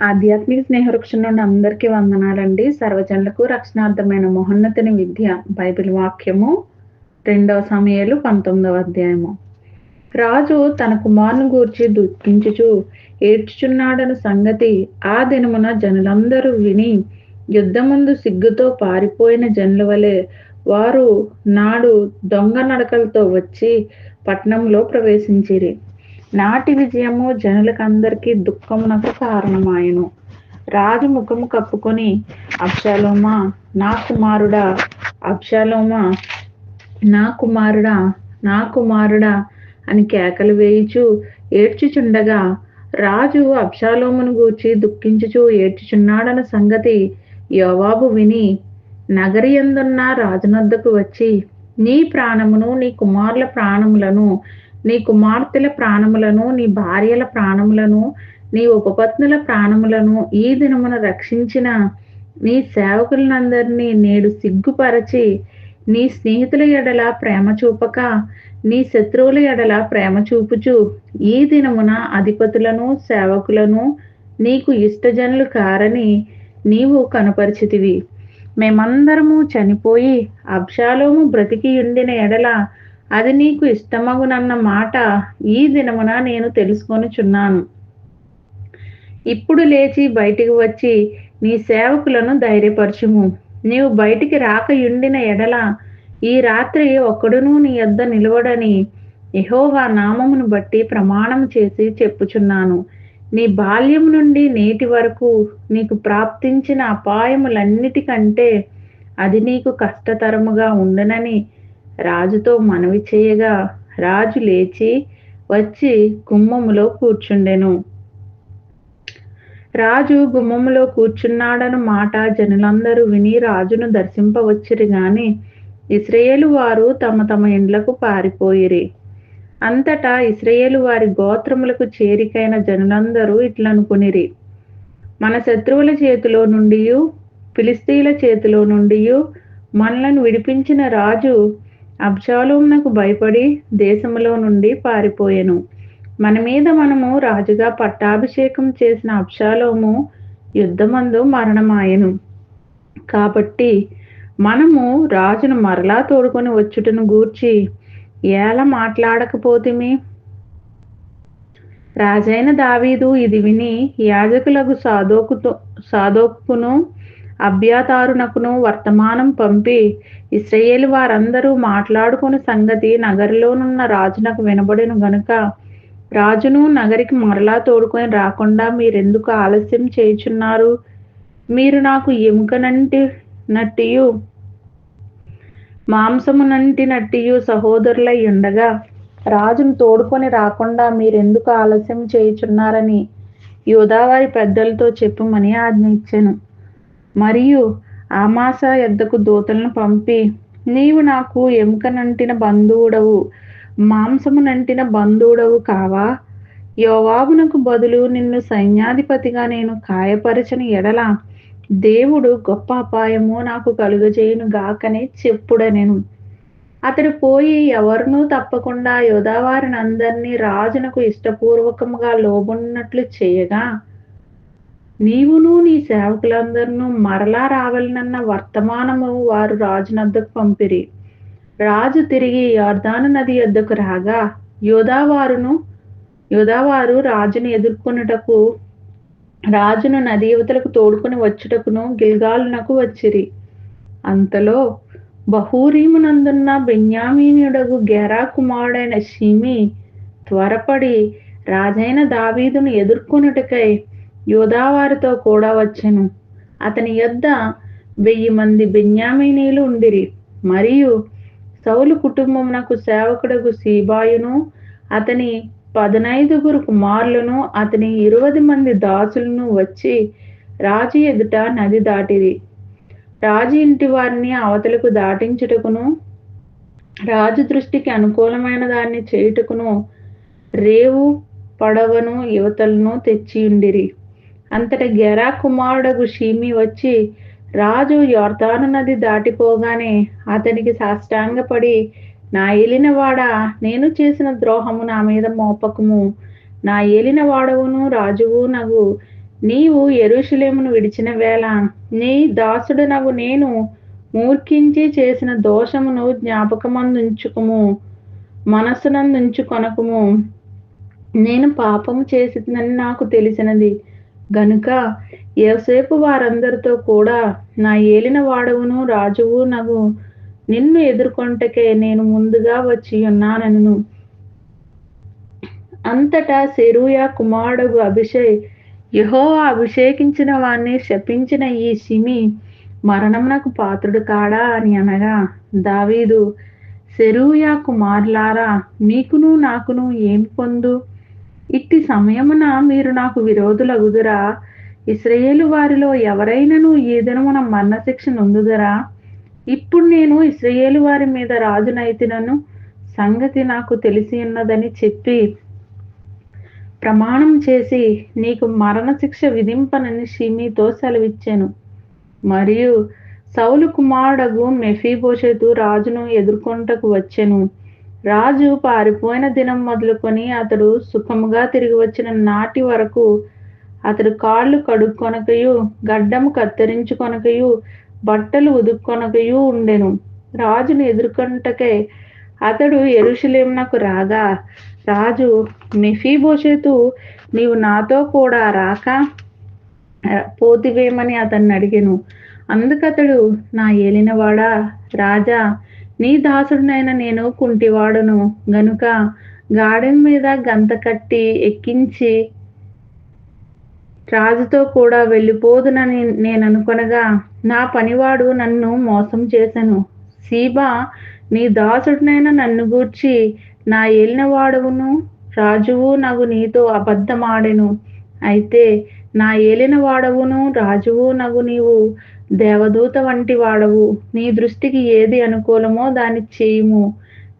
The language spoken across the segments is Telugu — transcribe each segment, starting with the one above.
ఆధ్యాత్మిక స్నేహవృక్షం నుండి అందరికీ వందనాలండి. సర్వజనులకు రక్షణార్థమైన మహోన్నతిని విద్య బైబిల్ వాక్యము రెండవ సమయాలు పంతొమ్మిదవ అధ్యాయము. రాజు తన కుమారుని గూర్చి దుఃఖించుచు ఏడ్చుచున్నాడని సంగతి ఆ దినమున జనులందరూ విని యుద్ధముందు సిగ్గుతో పారిపోయిన జనుల వలె వారు నాడు దొంగ నడకలతో వచ్చి పట్టణంలో ప్రవేశించిరి. నాటి విజయము జనులకందరికీ దుఃఖమునకు కారణమాయను. రాజు ముఖము కప్పుకొని అబ్షాలోమా నా కుమారుడా అబ్షాలోమా నా కుమారుడా నా కుమారుడా అని కేకలు వేయుచు ఏడ్చుచుండగా రాజు అబ్షాలోమును గూర్చి దుఃఖించుచు ఏడ్చుచున్నాడన్న సంగతి యోవాబు విని నగరి ఎందున్న రాజునద్దకు వచ్చి నీ ప్రాణమును నీ కుమారుల ప్రాణములను నీ కుమార్తెల ప్రాణములను నీ భార్యల ప్రాణములను నీ ఉపపత్నుల ప్రాణములను ఈ దినమున రక్షించిన నీ సేవకులందరినీ నేడు సిగ్గుపరచి నీ స్నేహితుల ఎడల ప్రేమ చూపక నీ శత్రువుల ఎడల ప్రేమ చూపుచు ఈ దినమున అధిపతులను సేవకులను నీకు ఇష్టజనులు కారని నీవు కనపరిచితివి. మేమందరము చనిపోయి అబ్షాలోము బ్రతికి ఉండిన ఎడల అది నీకు ఇష్టమగునన్న మాట ఈ దినమున నేను తెలుసుకొనుచున్నాను. ఇప్పుడు లేచి బయటికి వచ్చి నీ సేవకులను ధైర్యపరచుము. నీవు బయటికి రాక ఉండిన ఎడల ఈ రాత్రి ఒక్కడును నీ యొద్ద నిలవడని యహోవా నామమును బట్టి ప్రమాణం చేసి చెప్పుచున్నాను. నీ బాల్యం నుండి నేటి వరకు నీకు ప్రాప్తించిన అపాయములన్నిటికంటే అది నీకు కష్టతరముగా ఉండనని రాజుతో మనవి చేయగా రాజు లేచి వచ్చి గుమ్మములో కూర్చుండెను. రాజు గుమ్మములో కూర్చున్నాడన్న మాట జనులందరూ విని రాజును దర్శింపవచ్చిరి గాని ఇస్రయేలు వారు తమ తమ ఇండ్లకు పారిపోయిరి. అంతటా ఇస్రయేలు వారి గోత్రములకు చేరికైన జనులందరూ ఇట్లనుకునిరి. మన శత్రువుల చేతిలో నుండి ఫిలిస్తీన్ల చేతిలో నుండి మనలను విడిపించిన రాజు అబ్షాలోమునకు భయపడి దేశములో నుండి పారిపోయెను. మన మీద మనము రాజుగా పట్టాభిషేకం చేసిన అబ్షాలోము యుద్ధమందు మరణమాయను. కాబట్టి మనము రాజును మరలా తోడుకొని వచ్చుటను గూర్చి ఎలా మాట్లాడకపోతిమి? రాజైన దావీదు ఇది విని యాజకులకు సాదోకుతో సాదోకును అభ్యాతారునకును వర్తమానం పంపి ఇస్రయేల్ వారందరూ మాట్లాడుకుని సంగతి నగరిలోనున్న రాజునకు వినబడిన గనుక రాజును నగరికి మరలా తోడుకొని రాకుండా మీరెందుకు ఆలస్యం చేయుచున్నారు? మీరు నాకు ఎముకనంటి నట్టియు మాంసమునంటి నట్టియు సహోదరులై ఉండగా రాజును తోడుకొని రాకుండా మీరెందుకు ఆలస్యం చేయుచున్నారని యోదావారి పెద్దలతో చెప్పుమని ఆజ్ఞ ఇచ్చాను. మరియు ఆమాస ఎద్దకు దూతలను పంపి నీవు నాకు ఎముకనంటిన బంధువుడవు మాంసము నంటిన బంధువుడవు కావా? యోవాబునకు బదులు నిన్ను సైన్యాధిపతిగా నేను కాయపరచని ఎడల దేవుడు గొప్ప అపాయము నాకు కలుగజేయును గాకనే చెప్పుడనెను. అతడు పోయి ఎవరినూ తప్పకుండా యోధావారిని అందరినీ రాజునకు ఇష్టపూర్వకముగా లోబున్నట్లు చేయగా నీవును నీ సేవకులందరూ మరలా రావాలనన్న వర్తమానము వారు రాజునద్దకు పంపిరి. రాజు తిరిగి యార్దాను నది యొద్దకు రాగా యోధావారును యోధావారు రాజును ఎదుర్కొనుటకు రాజును నది యువతలకు తోడుకుని వచ్చుటకును గిల్గాలునకు వచ్చిరి. అంతలో బహూరీమునందున్న బెన్యామీనుడగు గెరా కుమారుడైన షిమి త్వరపడి రాజైన దావీదును ఎదుర్కొనుటకై యోధావారితో కూడా వచ్చెను. అతని యొద్ద వెయ్యి మంది బెన్యామీనీలు ఉండిరి. మరియు సౌలు కుటుంబమునకు సేవకుడకు సీబాయును అతని పదనైదుగురు కుమారులను అతని ఇరవై మంది దాసులను వచ్చి రాజు ఎదుట నది దాటిరి. రాజు ఇంటి వారిని అవతలకు దాటించుటకును రాజు దృష్టికి అనుకూలమైన దాన్ని చేయుటకును రేవు పడవను యువతలను తెచ్చియుండిరి. అంతట గెరా కుమారుడగు షీమి వచ్చి రాజు యోర్ధాను నది దాటిపోగానే అతనికి సాష్టాంగపడి నా ఏలినవాడా నేను చేసిన ద్రోహము నా మీద మోపకము. నా ఏలిన వాడవును రాజువు నగు. నీవు ఎరుషులేమును విడిచిన వేళ నీ దాసుడు నగు నేను మూర్ఖించి చేసిన దోషమును జ్ఞాపకమందుంచుకుము మనస్సునందుంచుకొనకుము. నేను పాపము చేసిందని నాకు తెలిసినది. గనుక యోసేపు వారందరితో కూడా నా ఏలిన వాడవును రాజువు నగు నిన్ను ఎదుర్కొంటకే నేను ముందుగా వచ్చి ఉన్నానను. అంతటా సెరూయా కుమారుడు అభిషేక్ యహో అభిషేకించిన వాణ్ణి శపించిన ఈ సిమి మరణమునకు పాత్రుడు కాడా? అని అనగా దావీదు సెరూయా కుమారులారా మీకును నాకును ఏం పొందు? ఇట్టి సమయమున మీరు నాకు విరోధులగుదురా ఇస్రయేలు వారిలో ఎవరైనాను ఏదైనా మన మరణశిక్ష నొందుదరా? ఇప్పుడు నేను ఇస్రయేలు వారి మీద రాజునైతినను సంగతి నాకు తెలిసి ఉన్నదని చెప్పి ప్రమాణం చేసి నీకు మరణశిక్ష విధింపనని షిమీతో సెలవిచ్చాను మరియు సౌలు కుమారుడగు మెఫీబోషెతు రాజును ఎదుర్కొంటకు వచ్చెను. రాజు పారిపోయిన దినం మొదలుకొని అతడు సుఖముగా తిరిగి వచ్చిన నాటి వరకు అతడు కాళ్ళు కడుక్కొనకయు గడ్డము కత్తిరించుకొనకయు బట్టలు ఉదుక్కొనకయు ఉండెను. రాజును ఎదుర్కొంటకే అతడు ఎరుషులేమునకు రాగా రాజు మెఫీబోషెతు నీవు నాతో కూడా రాక పోతివేమని అతన్ని అడిగాను. అందుకతడు నా ఏలినవాడా రాజా నీ దాసుడినైన నేను కుంటివాడును. గనుక గాడెం మీద గంత కట్టి ఎక్కించి రాజుతో కూడా వెళ్ళిపోదునని నేను అనుకొనగా నా పనివాడు నన్ను మోసం చేశాను సీబా నీ దాసుడినైనా నన్ను గూర్చి నా ఏలినవాడవును రాజువు నాకు నీతో అబద్ధమాడెను. అయితే నా ఏలిన వాడవును రాజువు నగు నీవు దేవదూత వంటి వాడవు. నీ దృష్టికి ఏది అనుకూలమో దాన్ని చేయుము.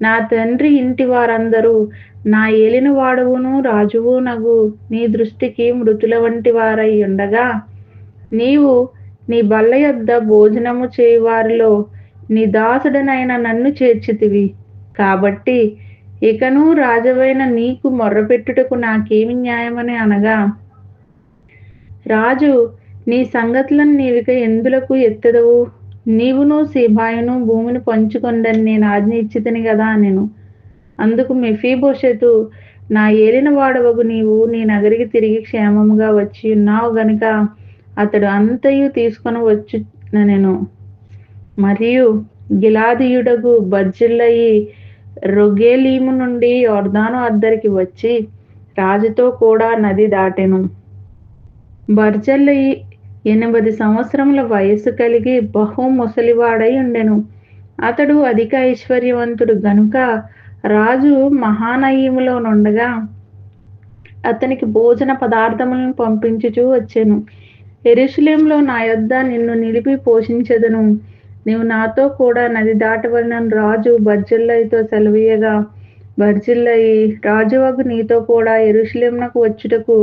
నా తండ్రి ఇంటి వారందరూ నా ఏలిన వాడవును రాజువు నగు నీ దృష్టికి మృతుల వంటి వారై ఉండగా నీవు నీ బల్ల యొద్ద భోజనము చేయువారిలో నీ దాసుడనైన నన్ను చేర్చితివి. కాబట్టి ఇకను రాజవైన నీకు మొర్రపెట్టుటకు నాకేమి న్యాయమని అనగా రాజు నీ సంగతులను నీవిక ఎందులకు ఎత్తదవు? నీవును సీబాయును భూమిని పంచుకొండని నేను ఆజ్ఞ ఇచ్చితిని కదా నేను అందుకు మెఫీభోషెతు నా ఏలిన వాడవగు నీవు నీ నగరికి తిరిగి క్షేమముగా వచ్చి ఉన్నావు గనుక అతడు అంతయు తీసుకొని వచ్చు నేను మరియు గిలాదియుడగు బర్జిల్లయి రొగేలీము నుండి యోర్దాను అద్దరికి వచ్చి రాజుతో కూడా నది దాటెను. బర్జల్లయి ఎనిమిది సంవత్సరముల వయస్సు కలిగి బహు ముసలివాడై ఉండెను. అతడు అధిక ఐశ్వర్యవంతుడు గనుక రాజు మహానయములో నుండగా అతనికి భోజన పదార్థములను పంపించుచూ వచ్చాను. ఎరుషులేంలో నా యొద్ద నిన్ను నిలిపి పోషించదను. నీవు నాతో కూడా నది దాటవలనని రాజు బర్జిల్లయితో సెలవీయగా. బర్జిల్లయి రాజువగు నీతో కూడా ఎరుషులేమునకు వచ్చుటకు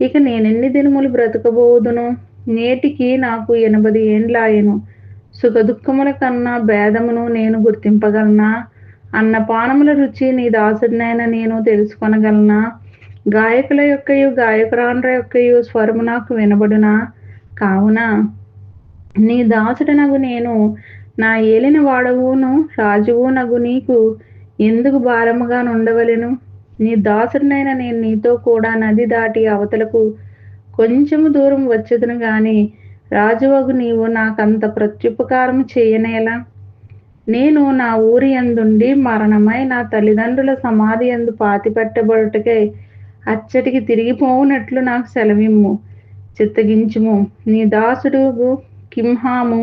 ఇక నేనెన్ని దినములు బ్రతకబోదును? నేటికి నాకు ఎనభై ఏండ్లాయను. సుఖదుఖముల కన్నా భేదమును నేను గుర్తింపగలనా? అన్నపానముల రుచి నీ దాసుడినైనా నేను తెలుసుకొనగలనా? గాయకుల యొక్కయు గాయకురాండ్ర యొక్కయు స్వరము నాకు వినబడునా? కావున నీ దాసుడనగు నేను నా ఏలిన వాడవును రాజువు నగు నీకు ఎందుకు భారముగా నుండవలను? నీ దాసుడినైనా నేను నీతో కూడా నది దాటి అవతలకు కొంచెము దూరం వచ్చేదను గాని రాజువగు నీవు నాకంత ప్రత్యుపకారం చేయనేలా? నేను నా ఊరి ఎందుండి మరణమై నా తల్లిదండ్రుల సమాధి ఎందు పాతిపెట్టబడుటకై అచ్చటికి తిరిగిపోవునట్లు నాకు సెలవిమ్ము. చిత్తగించుము. నీ దాసుడు కింహాము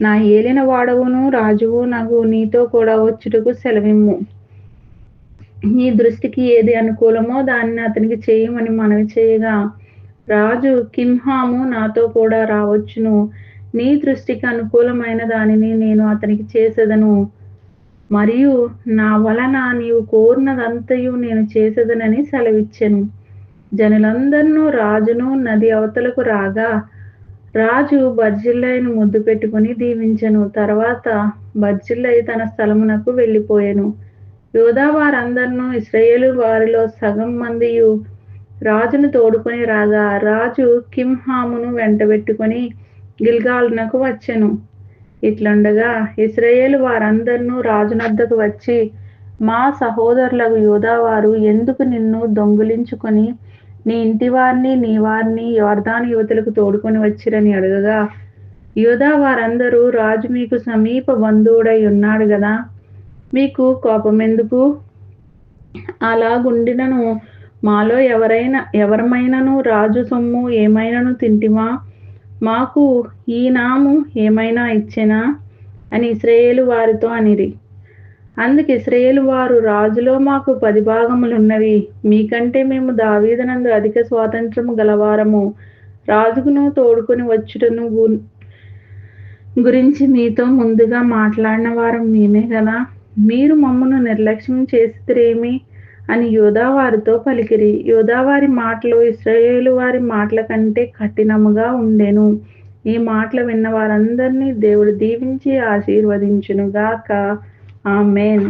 నా ఏలిన వాడవును రాజువు నాకు నీతో కూడా వచ్చుటకు సెలవిమ్ము. నీ దృష్టికి ఏది అనుకూలమో దాన్ని అతనికి చేయమని మనవి చేయగా రాజు కింహాము నాతో కూడా రావచ్చును. నీ దృష్టికి అనుకూలమైన దానిని నేను అతనికి చేసేదను. మరియు నా వలన నీవు కోరినదంతయు నేను చేసేదనని సెలవిచ్చెను. జనులందరినూ రాజును నది అవతలకు రాగా రాజు బర్జిల్లయ్యను ముద్దు పెట్టుకుని దీవించెను. తర్వాత బర్జిల్లయ్య తన స్థలమునకు వెళ్ళిపోయాను. యోధా వారందరినూ ఇస్రయేలు వారిలో సగం మందియు రాజును తోడుకొని రాగా రాజు కింహామును వెంటబెట్టుకొని గిల్గాలునకు వచ్చెను. ఇట్లుండగా ఇస్రయేలు వారందరినూ రాజునద్దకు వచ్చి మా సహోదరులకు యోధావారు ఎందుకు నిన్ను దొంగిలించుకొని నీ ఇంటి వారిని నీ వారిని యోర్దాను యువతులకు తోడుకొని వచ్చిరని అడగగా యోధా వారందరూ రాజు మీకు సమీప బంధువుడై ఉన్నాడు కదా మీకు కోపం ఎందుకు అలాగుండినను మాలో ఎవరైనా ఎవరమైనను రాజు సొమ్ము ఏమైనాను తింటిమా? మాకు ఈ నాము ఏమైనా ఇచ్చెనా? అని ఇస్రాయేలు వారితో అనిరి. అందుకు ఇస్రాయేలు వారు రాజులో మాకు పది భాగములున్నవి. మీకంటే మేము దావీదనందు అధిక స్వాతంత్రము గలవారము. రాజుకును తోడుకొని వచ్చుటను గురించి మీతో ముందుగా మాట్లాడిన వారం మేమే కదా? మీరు మమ్మను నిర్లక్ష్యం చేసిరేమి అని యోధా వారితో పలికిరి. యోధావారి మాటలు ఇస్రాయేలు వారి మాటల కంటే కఠినముగా ఉండెను. ఈ మాటలు విన్న వారందరినీ దేవుడు దీవించి ఆశీర్వదించునుగాక. ఆమెన్.